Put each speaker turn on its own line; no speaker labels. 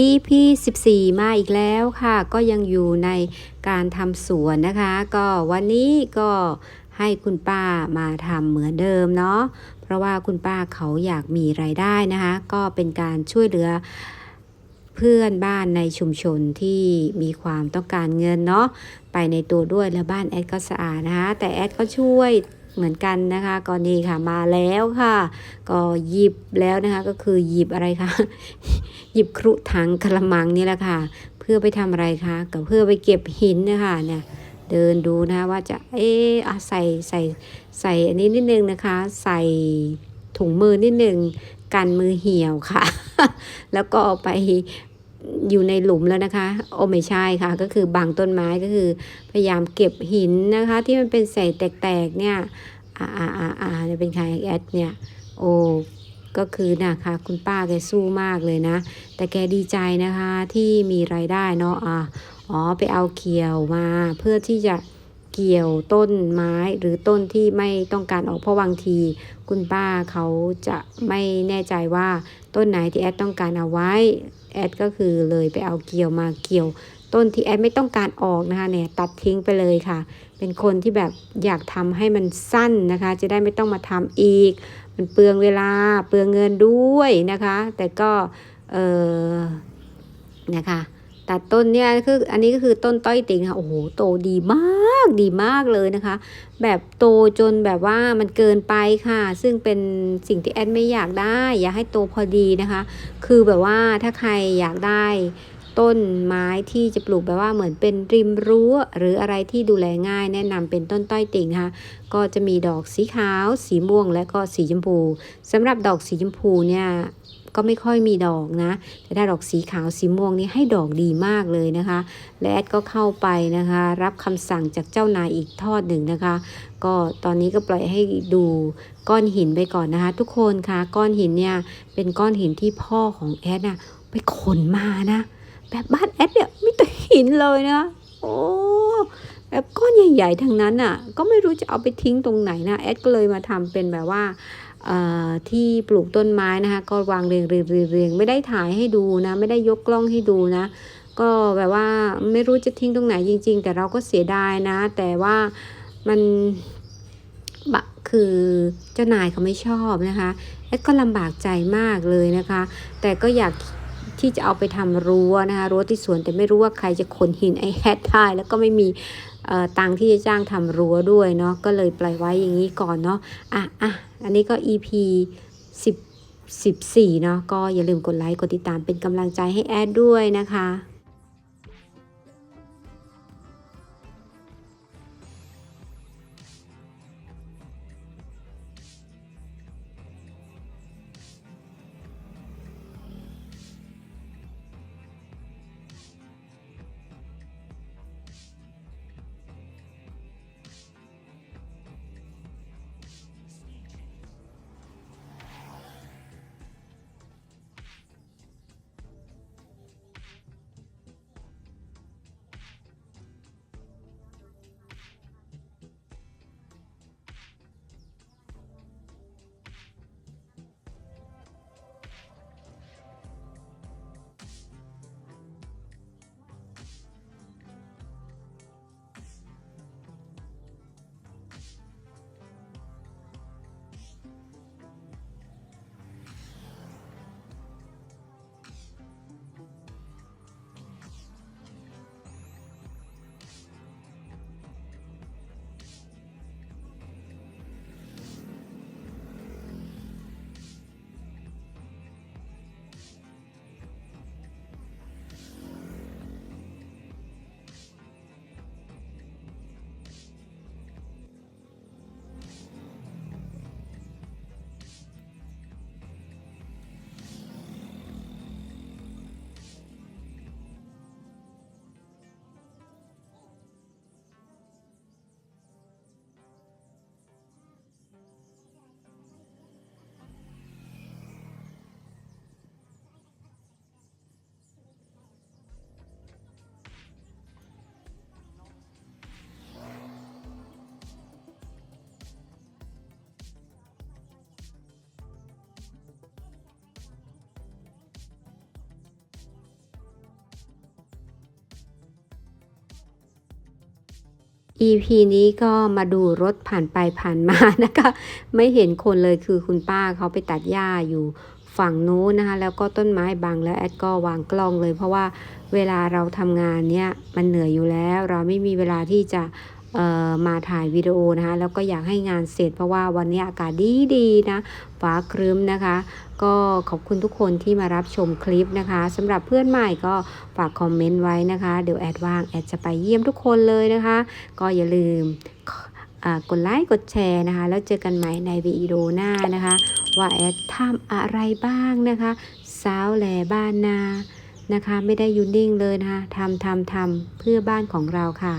EP 14 มาอีกแล้วค่ะ ก็ยังอยู่ในการทำสวนนะคะ ก็วันนี้ก็ให้คุณป้ามาทำเหมือนเดิมเนาะเพราะว่าคุณป้าเขาอยากมีรายได้นะคะ ก็เป็นการช่วยเหลือเพื่อนบ้านในชุมชนที่มีความต้องการเงินเนาะไปในตัวด้วยแล้วบ้านแอดก็สะอาดนะคะแต่แอดก็ช่วย เหมือนกันนะคะก็นี่ค่ะมาแล้วค่ะ ก็หยิบแล้วนะคะก็คือหยิบอะไรคะหยิบครุถังกระมังนี่แหละค่ะ เพื่อไปทำอะไรคะก็เพื่อไปเก็บหินนะคะเนี่ยเดินดูนะคะว่าจะเออใส่ใส่ใส่อันนี้นิดนึงนะคะ ใส่ถุงมือนิดนึงกันมือเหี่ยวค่ะ แล้วก็ไป อยู่ในหลุมแล้วนะคะ โอไม่ใช่ค่ะ ก็คือบังต้นไม้ก็คือ พยายามเก็บหินนะคะ ที่มันเป็นใส่แตกๆเนี่ยอ่าอ่าอ่าอ่าจะเป็นใครแอดเนี่ยโอ้ก็คือนะคะคุณป้าแกสู้มากเลยนะ แต่แกดีใจนะคะที่มีรายได้เนาะอะอ๋อไปเอาเกี่ยวมา เพื่อที่จะเกี่ยวต้นไม้หรือต้นที่ไม่ต้องการออกเพราะบางที คุณป้าเขาจะไม่แน่ใจว่า ต้นไหนที่แอดต้องการเอาไว้ แอดก็คือเลยไปเอาเกี่ยวมาเกี่ยว ต้นที่แอดไม่ต้องการออกนะคะเนี่ยตัดทิ้งไปเลยค่ะ เป็นคนที่แบบอยากทำให้มันสั้นนะคะ จะได้ไม่ต้องมาทำอีก มันเปลืองเวลาเปลืองเงินด้วยนะคะ แต่ก็เออนะคะ ตัดต้นเนี่ยคืออันนี้ก็คือต้นต้อยติ่งค่ะโอ้โหโตดีมากดีมากเลยนะคะ แบบโตจนแบบว่ามันเกินไปค่ะ ซึ่งเป็นสิ่งที่แอดไม่อยากได้ อยากให้โตพอดีนะคะ คือแบบว่าถ้าใครอยากได้ต้นไม้ที่จะปลูกแบบว่าเหมือนเป็นริมรั้ว หรืออะไรที่ดูแลง่ายแนะนำเป็นต้นต้อยติ่งค่ะก็จะมีดอกสีขาว สีม่วงและก็สีชมพูสำหรับดอกสีชมพูเนี่ย ก็ไม่ค่อยมีดอกนะ แต่ถ้าดอกสีขาวสีม่วงนี่ให้ดอกดีมากเลยนะคะ และแอดก็เข้าไปนะคะ รับคำสั่งจากเจ้านายอีกทอดหนึ่งนะคะ ก็ตอนนี้ก็ปล่อยให้ดูก้อนหินไปก่อนนะคะ ทุกคนคะก้อนหินเนี่ยเป็นก้อนหินที่พ่อของแอดน่ะไปขนมานะ แบบบ้านแอดเนี่ยมีแต่หินเลยนะ โอ้ แบบก้อนใหญ่ๆทั้งนั้นอะก็ไม่รู้จะเอาไปทิ้งตรงไหนนะแอดก็เลยมาทำเป็นแบบว่าที่ปลูกต้นไม้นะคะ ก็วางเรียงเรียงเรียงยงไม่ได้ถ่ายให้ดูนะ ไม่ได้ยกกล้องให้ดูนะ ก็แบบว่าไม่รู้จะทิ้งตรงไหนจริง ๆ แต่เราก็เสียดายนะ แต่ว่ามันบะคือเจ้านายเขาไม่ชอบนะคะแอดก็ลำบากใจมากเลยนะคะ แต่ก็อยากที่จะเอาไปทำรั้วนะคะรั้วที่สวนแต่ไม่รู้ว่าใครจะขนหินไอแฮดได้แล้วก็ไม่มี ตังที่จะจ้างทำรั้วด้วยเนาะก็เลยปล่อยไว้อย่างนี้ก่อนเนาะอะอะอันนี้ก็ EP 10 14เนาะก็อย่าลืมกดไลค์กดติดตามเป็นกำลังใจให้แอดด้วยนะคะ EP นี้ก็มาดูรถผ่านไปผ่านมานะคะ ไม่เห็นคนเลยคือคุณป้าเขาไปตัดหญ้าอยู่ฝั่งนู้นนะคะ แล้วก็ต้นไม้บังแล้วแอดก็วางกล้องเลย เพราะว่าเวลาเราทำงานเนี่ยมันเหนื่อยอยู่แล้ว เราไม่มีเวลาที่จะ มาถ่ายวิดีโอนะคะแล้วก็อยากให้งานเสร็จเพราะว่าวันนี้อากาศดีดีๆนะฟ้าครึ้มนะคะ ก็ขอบคุณทุกคนที่มารับชมคลิปนะคะสำหรับเพื่อนใหม่ก็ฝากคอมเมนต์ไว้นะคะ เดี๋ยวแอดว่างแอดจะไปเยี่ยมทุกคนเลยนะคะ ก็อย่าลืมกดไลค์กดแชร์นะคะ แล้วเจอกันใหม่ในวิดีโอหน้านะคะ ว่าแอดทำอะไรบ้างนะคะสาวแหลบ้านนานะคะ ไม่ได้อยูนิ่งเลยนะคะทำทำทำเพื่อบ้านของเราค่ะ